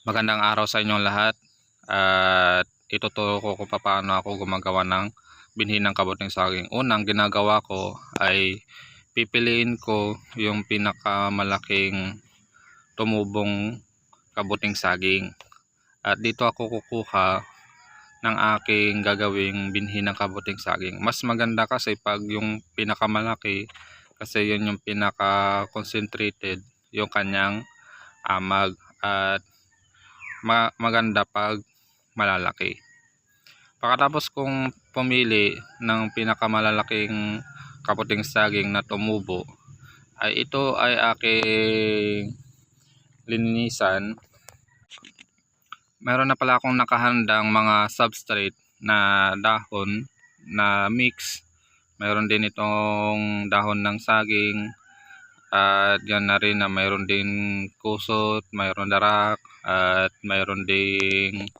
Magandang araw sa inyong lahat at ituturo ko kung paano ako gumagawa ng binhi ng kabuting saging. Unang ginagawa ko ay pipiliin ko yung pinakamalaking tumubong kabuting saging. At dito ako kukuha ng aking gagawing binhi ng kabuting saging. Mas maganda kasi pag yung pinakamalaki kasi yun yung pinaka concentrated yung kanyang amag at ma- maganda pag malalaki. Pagkatapos kong pumili ng pinakamalalaking kaputing saging na tumubo, ay ito ay aking lininisan. Meron na pala akong nakahandang mga substrate na dahon na mix. Meron din itong dahon ng saging, at yan na rin na mayroon din kusot, mayroon darak, at mayroon ding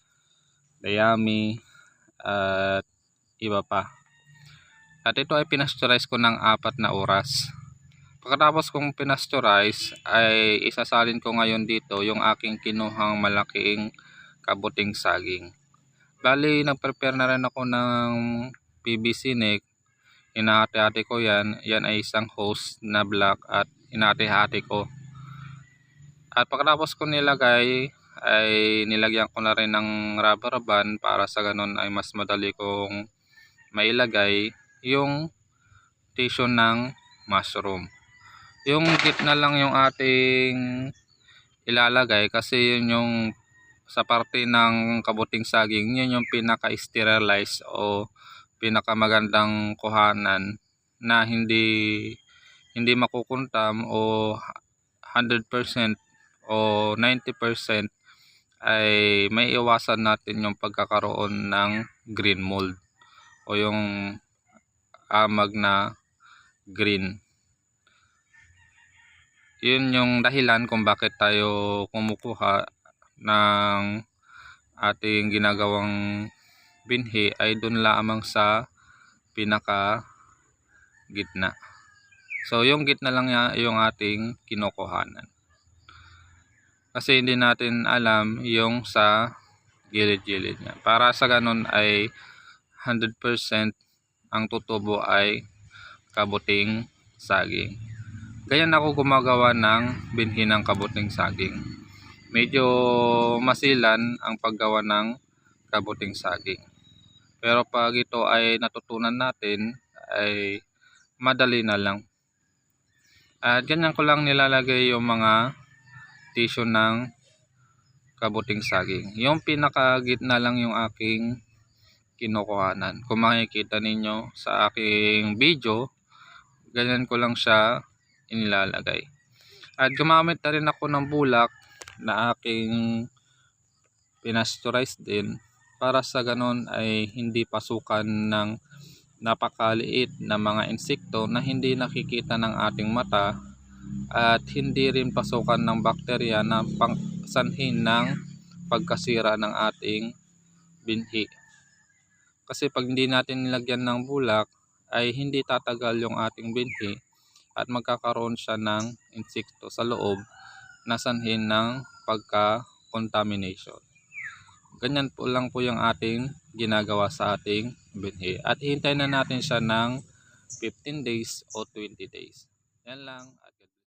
dayami, at iba pa. At ito ay pinasteurize ko ng apat na oras. Pagkatapos kong pinasteurize ay isasalin ko ngayon dito yung aking kinuhang malaking kabuting saging. Bali, nag-prepare na rin ako ng PVC neck. Inahati-hati ko yan. Yan ay isang hose na black at inahati-hati ko. At pagkatapos ko nilagay ay nilagyan ko na rin ng rubber band para sa ganun ay mas madali kong mailagay yung tissue ng mushroom. Yung gitna lang yung ating ilalagay kasi yun yung sa parte ng kabuting saging yun yung pinaka-sterilize o pinakamagandang kuhanan na hindi hindi makukuntam o 100% o 90% ay may iwasan natin yung pagkakaroon ng green mold o yung amag na green. Yun yung dahilan kung bakit tayo kumukuha ng ating ginagawang binhi ay dun lamang sa pinaka gitna. So yung gitna lang yung ating kinukuhanan. Kasi hindi natin alam yung sa gilid-gilid niya. Para sa ganun ay 100% ang tutubo ay kabuting saging. Ganyan ako gumagawa ng binhi ng kabuting saging. Medyo masilan ang paggawa ng kabuting saging. Pero pag ito ay natutunan natin ay madali na lang. At ganyan ko lang nilalagay yung mga tissue ng kabuting saging. Yung pinakagitna lang yung aking kinukuhanan. Kung makikita ninyo sa aking video, ganyan ko lang siya inilalagay. At gumamit na rin ako ng bulak na aking pinasteurize din para sa ganon ay hindi pasukan ng napakaliit na mga insekto na hindi nakikita ng ating mata at hindi rin pasukan ng bakterya na pangsanhin ng pagkasira ng ating binhi. Kasi pag hindi natin nilagyan ng bulak ay hindi tatagal yung ating binhi at magkakaroon siya ng insekto sa loob na sanhin ng pagka-contamination. Ganyan po lang po yung ating ginagawa sa ating binhi. At hintayin na natin siya ng 15 days o 20 days. Yan lang.